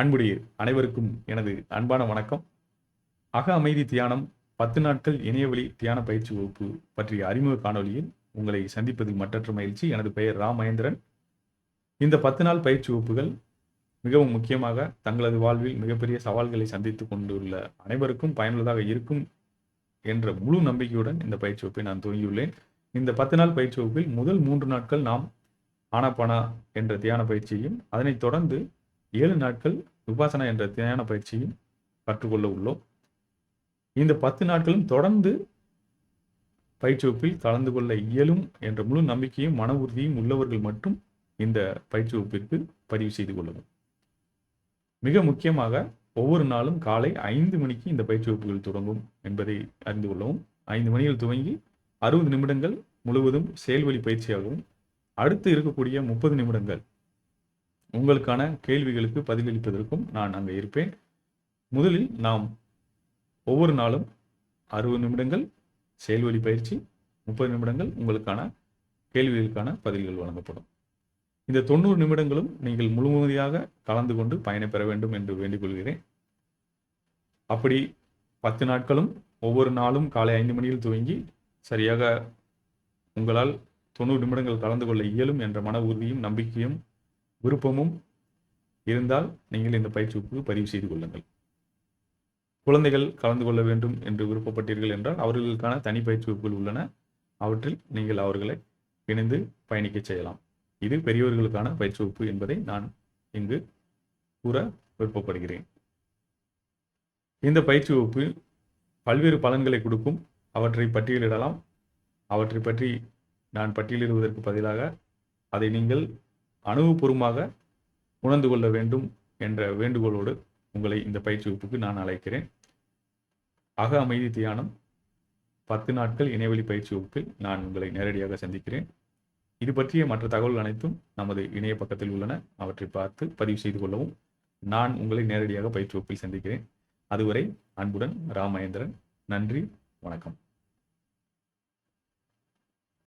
அன்புடைய அனைவருக்கும் எனது அன்பான வணக்கம். அக அமைதி தியானம் பத்து நாட்கள் இணையவழி தியான பயிற்சி வகுப்பு பற்றிய அறிமுக காணொலியில் உங்களை சந்திப்பதில் மற்றற்ற மகிழ்ச்சி. எனது பெயர் ரா மகேந்திரன் இந்த பத்து நாள் பயிற்சி வகுப்புகள் மிகவும் முக்கியமாக தங்களது வாழ்வில் மிகப்பெரிய சவால்களை சந்தித்துக் கொண்டுள்ள அனைவருக்கும் பயனுள்ளதாக இருக்கும் என்ற முழு நம்பிக்கையுடன் இந்த பயிற்சி வகுப்பை நான் துவங்கியுள்ளேன். இந்த பத்து நாள் பயிற்சி வகுப்பில் முதல் மூன்று நாட்கள் நாம் ஆனாபானா என்ற தியான பயிற்சியையும் அதனைத் தொடர்ந்து ஏழு நாட்கள் விபாசனா என்ற தியான பயிற்சியும் கற்றுக்கொள்ள உள்ளோம். இந்த பத்து நாட்களும் தொடர்ந்து பயிற்சி வகுப்பில் கலந்து கொள்ள இயலும் என்ற முழு நம்பிக்கையும் மன உறுதியும் உள்ளவர்கள் மட்டும் இந்த பயிற்சி வகுப்பிற்கு பதிவு செய்து கொள்ளவும். மிக முக்கியமாக ஒவ்வொரு நாளும் காலை ஐந்து மணிக்கு இந்த பயிற்சி வகுப்புகள் தொடங்கும் என்பதை அறிந்து கொள்ளவும் ஐந்து மணியில் துவங்கி அறுபது நிமிடங்கள் முழுவதும் செயல்வழி பயிற்சியாகவும் அடுத்து இருக்கக்கூடிய முப்பது நிமிடங்கள் உங்களுக்கான கேள்விகளுக்கு பதிலளிப்பதற்கும் நான் அங்கே இருப்பேன். முதலில் நாம் ஒவ்வொரு நாளும் அறுபது நிமிடங்கள் செயல்வழி பயிற்சி முப்பது நிமிடங்கள் உங்களுக்கான கேள்விகளுக்கான பதில்கள் வழங்கப்படும். இந்த தொண்ணூறு நிமிடங்களும் நீங்கள் முழுமதியாக கலந்து கொண்டு பயனை பெற வேண்டும் என்று வேண்டிக் கொள்கிறேன். அப்படி பத்து நாட்களும் ஒவ்வொரு நாளும் காலை ஐந்து மணியில் துவங்கி சரியாக உங்களால் தொண்ணூறு நிமிடங்கள் கலந்து கொள்ள இயலும் என்ற மன உறுதியும் நம்பிக்கையும் விருப்பமும் இருந்தால் நீங்கள் இந்த பயிற்சி வகுப்புக்கு பதிவு செய்து கொள்ளுங்கள். குழந்தைகள் கலந்து கொள்ள வேண்டும் என்று விருப்பப்பட்டீர்கள் என்றால் அவர்களுக்கான தனி பயிற்சி வகுப்புகள் உள்ளன. அவற்றில் நீங்கள் அவர்களை இணைந்து பயணிக்க செய்யலாம். இது பெரியவர்களுக்கான பயிற்சி வகுப்பு என்பதை நான் இங்கு கூற விருப்பப்படுகிறேன். இந்த பயிற்சி வகுப்பு பல்வேறு பலன்களை கொடுக்கும். அவற்றை பட்டியலிடலாம். அவற்றை பற்றி நான் பட்டியலிடுவதற்கு பதிலாக அதை நீங்கள் அனுபவபூர்வமாக உணர்ந்து கொள்ள வேண்டும் என்ற வேண்டுகோளோடு உங்களை இந்த பயிற்சி வகுப்புக்கு நான் அழைக்கிறேன். அக அமைதி தியானம் பத்து நாட்கள் இணையவழி பயிற்சி வகுப்பில் நான் உங்களை நேரடியாக சந்திக்கிறேன். இது பற்றிய மற்ற தகவல்கள் அனைத்தும் நமது இணைய பக்கத்தில் உள்ளன. அவற்றை பார்த்து பதிவு செய்து கொள்ளவும் நான் உங்களை நேரடியாக பயிற்சி வகுப்பில் சந்திக்கிறேன். அதுவரை அன்புடன் ராமேந்திரன் நன்றி வணக்கம்.